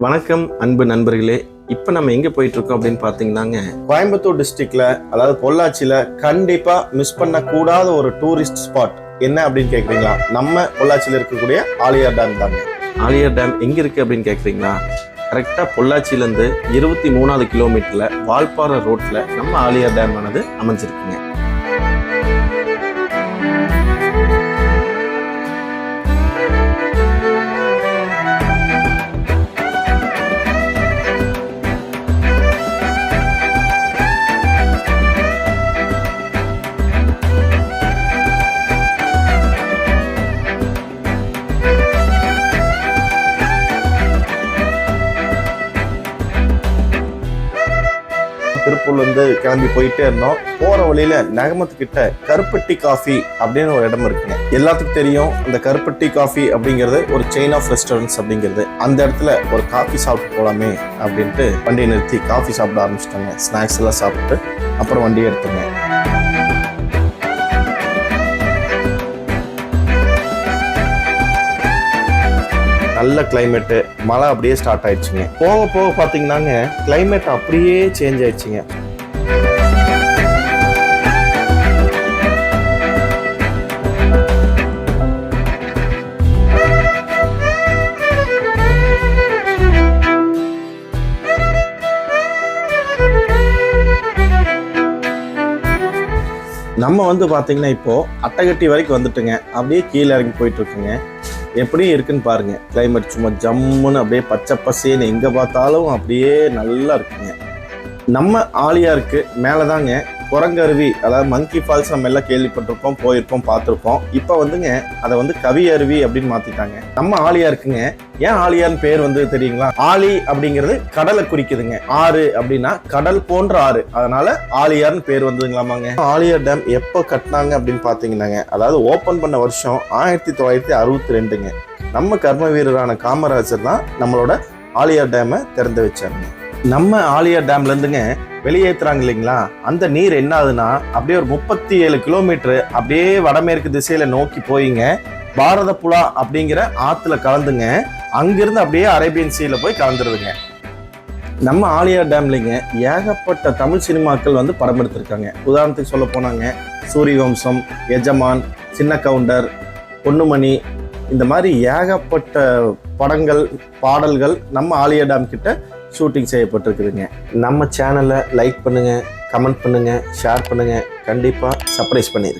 வணக்கம் அன்பு நண்பர்களே. இப்போ நம்ம எங்கே போயிட்டு இருக்கோம் அப்படின்னு பார்த்தீங்கன்னாங்க கோயம்புத்தூர் டிஸ்ட்ரிக்ட்ல அதாவது பொள்ளாச்சியில் கண்டிப்பாக மிஸ் பண்ணக்கூடாத ஒரு டூரிஸ்ட் ஸ்பாட் என்ன அப்படின்னு கேட்குறீங்களா நம்ம பொள்ளாச்சியில் இருக்கக்கூடிய ஆலியார் டேம் தாங்க. ஆலியார் டேம் எங்கே இருக்குது அப்படின்னு கேட்குறீங்களா கரெக்டாக பொள்ளாச்சியிலேருந்து இருபத்தி மூணாவது கிலோமீட்டரில் வால்பாறை ரோட்டில் நம்ம ஆலியார் டேம் ஆனது அமைஞ்சிருக்குங்க. திருப்பூர்லேருந்து கிளம்பி போயிட்டே இருந்தோம். போகிற வழியில நகமத்துக்கிட்ட கருப்பட்டி காஃபி அப்படின்னு ஒரு இடம் இருக்குங்க. எல்லாத்துக்கும் தெரியும் அந்த கருப்பட்டி காஃபி அப்படிங்கிறது ஒரு செயின் ஆஃப் ரெஸ்டாரண்ட்ஸ் அப்படிங்கிறது. அந்த இடத்துல ஒரு காஃபி சாப்பிட்டு போகலாமே அப்படின்ட்டு வண்டியை நிறுத்தி காஃபி சாப்பிட ஆரம்பிச்சிட்டாங்க. ஸ்நாக்ஸ் எல்லாம் சாப்பிட்டு அப்புறம் வண்டியை எடுத்துங்க. நல்ல கிளைமேட்டு மழை அப்படியே ஸ்டார்ட் ஆயிடுச்சுங்க. போக போக பார்த்தீங்கன்னாங்க கிளைமேட் அப்படியே சேஞ்ச் ஆயிடுச்சுங்க. நம்ம வந்து பார்த்தீங்கன்னா இப்போ அட்டகட்டி வரைக்கும் வந்துட்டுங்க. அப்படியே கீழே இறங்கி போயிட்டு இருக்குங்க. எப்படி இருக்குன்னு பாருங்க. கிளைமேட் சும்மா ஜம்முன்னு அப்படியே பச்சை பசேன்னு எங்கே பார்த்தாலும் அப்படியே நல்லா இருக்குங்க. நம்ம ஆலியாருக்கு மேலே தாங்க குரங்கருவி அதாவது மங்கி ஃபால்ஸ் நம்ம எல்லாம் கேள்விப்பட்டிருப்போம் போயிருப்போம் பார்த்துருப்போம் இப்போ வந்துங்க அதை வந்து கவி அருவி அப்படின்னு மாத்திட்டாங்க. நம்ம ஆலியாருக்குங்க ஏன் ஆலியார்னு பேர் வந்து தெரியுங்களா? ஆலி அப்படிங்கிறது கடலை குறிக்குதுங்க. ஆறு அப்படின்னா கடல் போன்ற ஆறு. அதனால ஆலியார்னு பேர் வந்ததுங்களாமாங்க. ஆலியார் டேம் எப்போ கட்டினாங்க அப்படின்னு பார்த்தீங்கன்னாங்க. அதாவது ஓப்பன் பண்ண வருஷம் ஆயிரத்தி தொள்ளாயிரத்தி அறுபத்தி ரெண்டுங்க. நம்ம கர்ம வீரரான காமராஜர் தான் நம்மளோட ஆலியார் டேமை திறந்து வச்சாருங்க. நம்ம ஆலியார் டேம்லேருந்துங்க வெளியேற்றுறாங்க இல்லைங்களா? அந்த நீர் என்ன ஆகுதுன்னா அப்படியே ஒரு முப்பத்தி ஏழு கிலோமீட்டர் அப்படியே வடமேற்கு திசையில நோக்கி போயிங்க. பாரத புலா அப்படிங்கிற ஆத்துல கலந்துங்க. அங்கிருந்து அப்படியே அரேபியன் சீல போய் கலந்துருதுங்க. நம்ம ஆலியா டேம்லிங்க ஏகப்பட்ட தமிழ் சினிமாக்கள் வந்து படம் எடுத்திருக்காங்க. உதாரணத்துக்கு சொல்ல போனாங்க சூரியவம்சம் எஜமான் சின்ன கவுண்டர் பொன்னுமணி இந்த மாதிரி ஏகப்பட்ட படங்கள் பாடல்கள் நம்ம ஆலியா டேம் கிட்ட ஷூட்டிங் செய்யப்பட்டிருக்குதுங்க. நம்ம சேனலை லைக் பண்ணுங்கள் கமெண்ட் பண்ணுங்கள் ஷேர் பண்ணுங்கள் கண்டிப்பாக சர்ப்ரைஸ் பண்ணிடுங்க